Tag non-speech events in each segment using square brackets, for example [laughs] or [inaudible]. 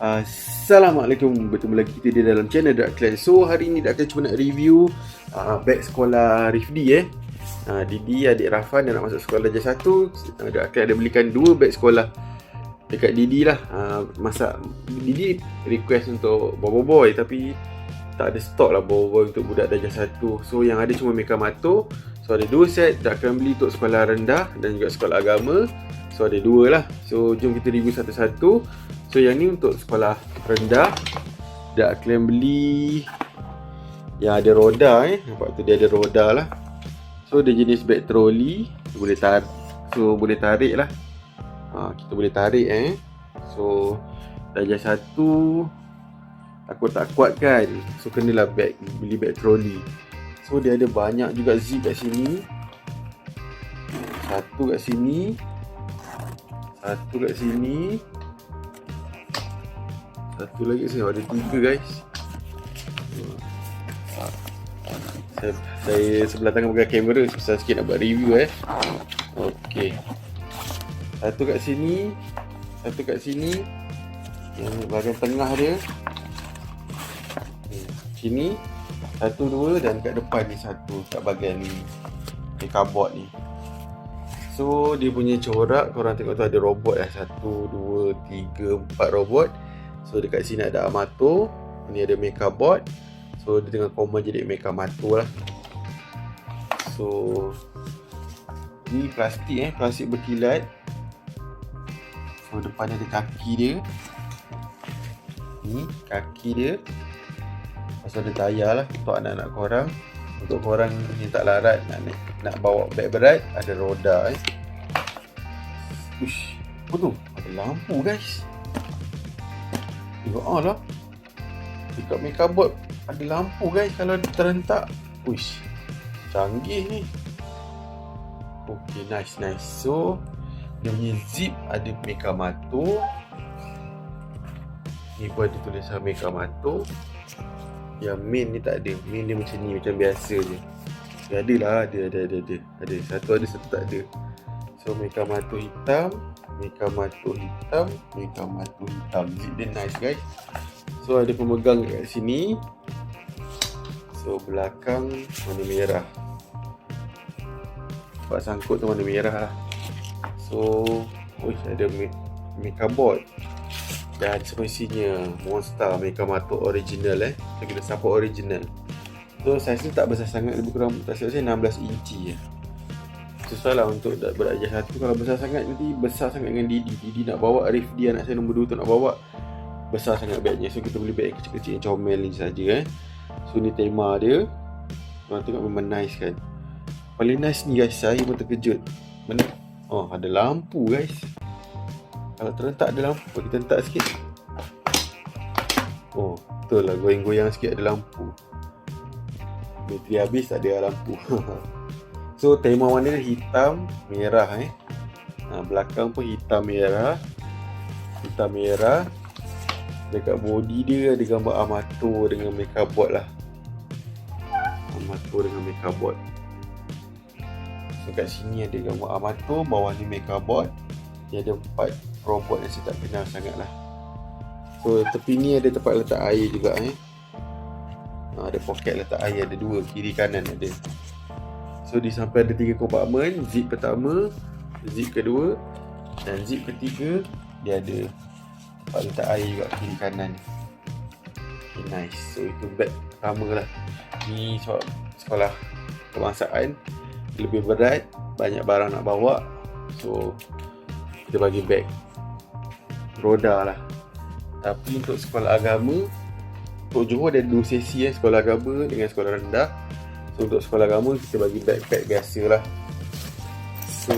Assalamualaikum. Bertemu lagi kita di dalam channel Dark Clan. So hari ni Dark Clan cuma nak review uh, Beg sekolah Rifdi eh. Uh, Didi adik Rafan yang nak masuk sekolah darjah 1 uh, Dark Clan ada belikan dua beg sekolah Dekat Didi lah. Uh, Masa Didi request untuk Bobo Boy Tapi tak ada stok lah Bobo Boy untuk budak darjah 1 So yang ada cuma Meka Mato So ada dua set Dark Clan beli untuk sekolah rendah Dan juga sekolah agama. So ada dua lah. So jom kita review satu-satu So yang ni untuk sekolah rendah. Dak claim beli Yang ada roda eh. Nampak tu dia ada roda lah. So dia jenis bag trolley Boleh tarik So boleh tarik lah. Ha, Kita boleh tarik eh. So Darjah satu Takut tak kuat kan So kenalah bag Beli bag trolley So dia ada banyak juga zip kat sini. Satu kat sini. Satu kat sini Satu lagi saya ada tiga guys. Saya, saya sebelah tangan pegang kamera Susah sikit nak buat review eh. Okay Satu kat sini Satu kat sini. Yang bahagian tengah dia. Sini. Satu dua dan kat depan ni satu Kat bahagian ni. Ni cardboard ni. So dia punya corak korang tengok tu ada robot lah. Satu, dua, tiga, empat robot So dekat sini ada Amato. Ini ada Mecha Bot. So dia tengah command jadi Mecha Mato lah. So Ni plastik eh, plastik berkilat. So depan ada kaki dia. Ni kaki dia. Pasal ada tayar lah. Untuk anak-anak korang. Untuk korang yang tak larat nak, nak bawa beg berat ada roda eh. Ush, apa tu? Ada lampu guys. Tengok ah lah. Dekat make board ada lampu guys kalau terentak. Ush, canggih ni. Okay, nice, nice. So, dia punya zip ada Meka Mato. Ni pun ada tulisan Meka Mato. Yang main ni tak ada Main dia macam ni Macam biasa je Dia ada lah Ada ada ada ada Ada satu ada satu tak ada So Meka Mato hitam Meka Mato hitam Meka Mato hitam. Zip dia nice guys. So ada pemegang kat sini. So belakang Warna merah. Sebab sangkut tu warna merah lah. So Uish ada Meka board dan semestinya Monster Mecha Mato original eh. Kita support original. So saiz ni tak besar sangat lebih kurang tak saya 16 inci je susah lah untuk berat satu kalau besar sangat nanti besar sangat dengan Didi. Didi nak bawa Arif dia anak saya nombor 2 tu nak bawa besar sangat bagnya so kita boleh bag kecil-kecil yang comel ni saja eh. So ni tema dia. Korang tengok memang nice kan. Paling nice ni guys saya pun terkejut. Mana? Oh ada lampu guys. Kalau terentak ada lampu Kita letak sikit. Oh betul lah. Goyang-goyang sikit ada lampu. Bateri habis tak ada lampu [laughs] So tema warna dia hitam Merah eh. Ha, Belakang pun hitam merah. Hitam merah. Dekat body dia ada gambar Amato dengan mecha bot lah. Amato dengan mecha bot So kat sini ada gambar Amato Bawah ni mecha bot Dia ada empat robot yang saya tak kenal sangat lah. So tepi ni ada tempat letak air juga eh. Ha, Ada poket letak air ada dua. Kiri kanan ada So di sampai ada tiga kompartmen Zip pertama Zip kedua Dan zip ketiga Dia ada tempat letak air juga kiri kanan. Okay, Nice. So itu bag pertama lah. Ni sebab sekolah kebangsaan Lebih berat Banyak barang nak bawa. So kita bagi bag roda lah. Tapi untuk sekolah agama untuk Johor ada dua sesi eh, sekolah agama dengan sekolah rendah untuk sekolah agama kita bagi backpack biasa lah. So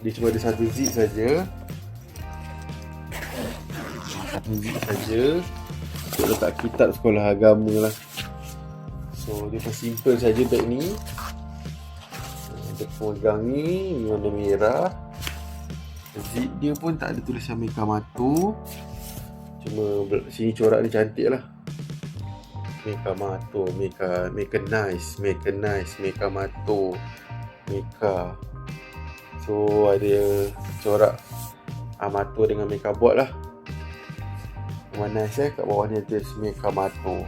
dia cuma ada satu zip saja. Satu zip saja. Untuk letak kitab sekolah agama lah. So dia pun simple saja bag ni. Untuk pemegang ni warna merah. Zip dia pun tak ada tulisan Mato Cuma sini corak ni cantik lah Meka Mato Nice Meka Nice Meka Mato Meka So ada corak Amato dengan Meka Bot lah Memang nice eh. Kat bawah ni ada Mekamato.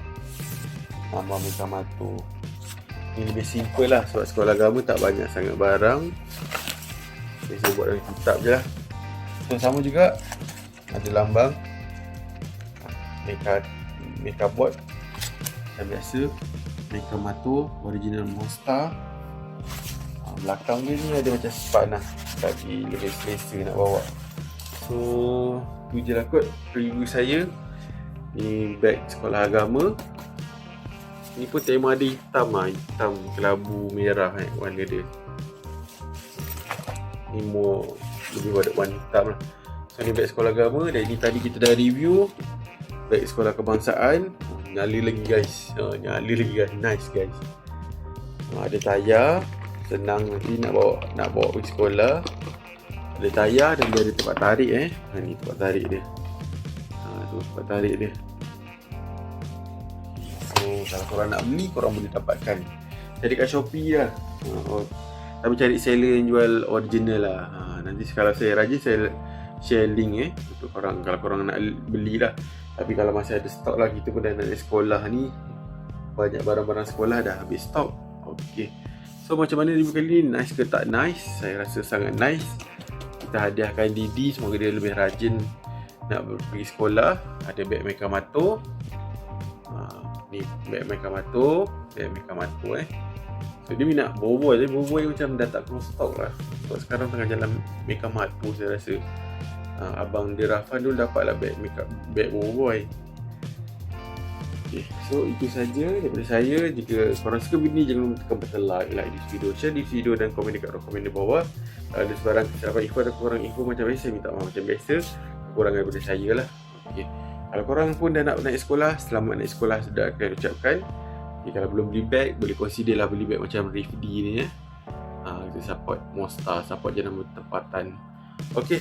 Nama Mekamato. Ini lebih simple lah sebab sekolah agama tak banyak sangat barang. Okay, saya buat dalam kitab je lah. So sama juga ada lambang Meka Meka board macam biasa Meka Mato original Monster. Ah, belakang dia ni ada macam span lah. Tapi lebih selesa nak bawa. So tu je lah kot review saya. Ni bag sekolah agama. Ni pun tema ada hitam lah. Hitam kelabu merah eh, warna dia. Ni more lebih pada warna hitam lah. So ni beg sekolah agama. Dan ini tadi kita dah review. Beg sekolah kebangsaan Nyali lagi guys. Uh, Nyali lagi guys. Nice guys. Uh, Ada tayar. Senang nanti nak bawa Nak bawa pergi sekolah. Ada tayar dan dia ada tempat tarik eh. Ha, Ni tempat tarik dia. Ha, tu tempat tarik dia. So kalau korang nak beli Korang boleh dapatkan. Cari kat Shopee lah. Uh, oh. Tapi cari seller yang jual original lah. Ha, Nanti kalau saya rajin Saya share link eh untuk korang. Kalau korang nak beli lah tapi kalau masih ada stok lah kita pun dah nak sekolah ni banyak barang-barang sekolah dah habis stok. Ok. So macam mana review kali ni? Nice ke tak nice? Saya rasa sangat nice. Kita hadiahkan Didi semoga dia lebih rajin nak pergi sekolah. Ada beg Mekamato ha, ni beg Mekamato beg Mekamato eh. So dia minat boboy Tapi boboy macam dah tak keluar stok lah. Sebab sekarang tengah jalan Mekamato saya rasa ha, abang dia Rafan dulu dapatlah bag makeup bag boy Okay, so itu saja daripada saya. Jika korang suka video ni, jangan lupa tekan button like, like this video, share this video dan komen dekat komen di bawah. Kalau ada sebarang kesilapan info atau korang info macam biasa, minta maaf macam biasa. Kurang daripada saya lah. Okay. Kalau korang pun dah nak naik sekolah, selamat naik sekolah sudah akan ucapkan. Okay, kalau belum beli bag, boleh consider lah beli bag macam Riff D ni ya. Ha, kita support Mostar, support jenama tempatan. Okay,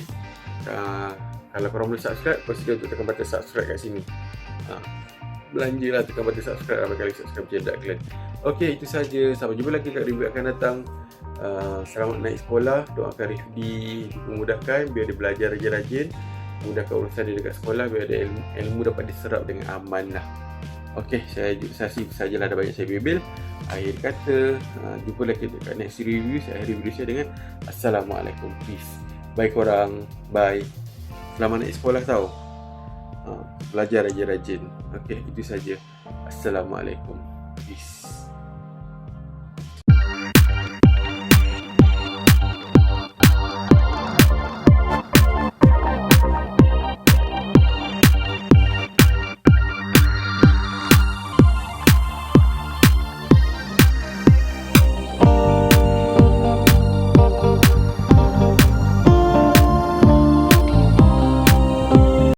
uh, kalau korang boleh subscribe consider untuk tekan button subscribe kat sini. Uh, belanja lah tekan button subscribe ramai kali subscribe channel Dark Clan ok itu saja. Sampai jumpa lagi kat review akan datang. Uh, selamat naik sekolah. Doakan Rifdi memudahkan biar dia belajar rajin-rajin. Mudahkan urusan dia dekat sekolah biar ada ilmu, ilmu dapat diserap dengan aman lah. Ok saya itu sajalah dah banyak saya bebel akhir kata uh, jumpa lagi dekat next review saya video saya dengan Assalamualaikum. Peace Bye korang Bye Selamat naik sekolah tau. Ha, Belajar rajin-rajin Okay itu saja. Assalamualaikum. Peace